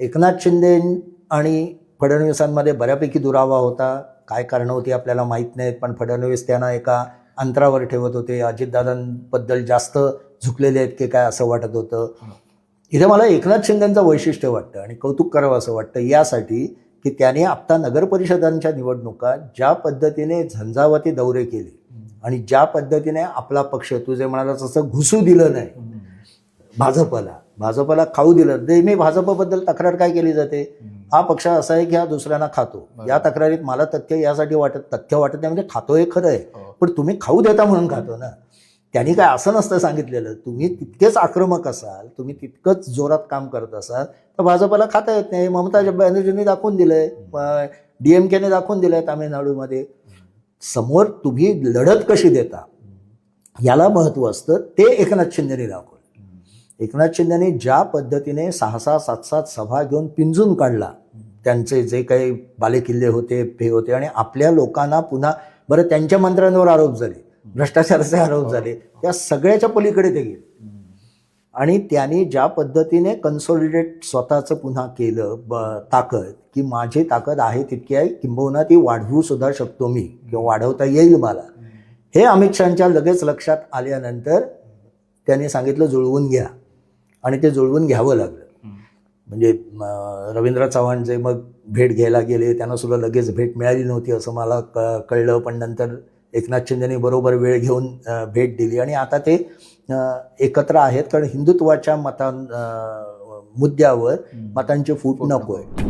एकनाथ शिंदे आणि फडणवीसांमध्ये बऱ्यापैकी दुरावा होता. काय कारणं होती आपल्याला माहीत नाहीत पण फडणवीस त्यांना एका अंतरावर ठेवत होते. अजितदादांबद्दल जास्त झुकलेले आहेत की काय असं वाटत होतं. इथे मला एकनाथ शिंदेंचं वैशिष्ट्य वाटतं आणि कौतुक करावं असं वाटतं यासाठी की त्याने आत्ता नगरपरिषदांच्या निवडणुका ज्या पद्धतीने झंझावती दौरे केले आणि ज्या पद्धतीने आपला पक्ष तुझे म्हणाला तसं घुसू दिलं नाही भाजपला. भाजपला खाऊ दिलं. नेहमी भाजपबद्दल तक्रार काय केली जाते? हा पक्ष असा आहे की हा दुसऱ्यांना खातो. या तक्रारीत मला तथ्य यासाठी वाटत तथ्य वाटत नाही म्हणजे खातो हे खरं आहे. हो. पण तुम्ही खाऊ देता म्हणून खातो ना. त्यांनी काय असं नसतं सांगितलेलं. तुम्ही तितकेच आक्रमक असाल तुम्ही तितकंच जोरात काम करत असाल तर भाजपला खाता येत नाही. ममता बॅनर्जींनी दाखवून दिलंय. डीएमकेने दाखवून दिलंय तामिळनाडूमध्ये. समोर तुम्ही लढत कशी देता? याला महत्त्व असतं. ते एकनाथ शिंदेने दाखवलं. एकनाथ शिंदेने ज्या पद्धतीने सहा सहा सात सात सभा घेऊन पिंजून काढला त्यांचे जे काही बालेकिल्ले होते हे होते आणि आपल्या लोकांना पुन्हा बरं त्यांच्या मंत्र्यांवर आरोप झाले भ्रष्टाचाराचे आरोप झाले त्या सगळ्याच्या पलीकडे ते गेले. आणि त्यांनी ज्या पद्धतीने कन्सॉलिडेट स्वतःचं पुन्हा केलं ब ताकद की माझी ताकद आहे तितकी आहे किंबहुना ती वाढवू सुद्धा शकतो मी किंवा वाढवता येईल मला. हे अमित शहाच्या लगेच लक्षात आल्यानंतर त्यांनी सांगितलं जुळवून घ्या. आणि ते जुळवून घ्यावं लागलं. म्हणजे रवींद्र चव्हाण जे मग भेट घ्यायला गेले त्यांना सुद्धा लगेच भेट मिळाली नव्हती असं मला क कळलं. पण नंतर एकनाथ शिंदेने बरोबर वेळ घेऊन भेट दिली. आणि आता ते एकत्र आहेत. कारण हिंदुत्वाच्या मतां मुद्द्यावर मतांची फूट नको आहे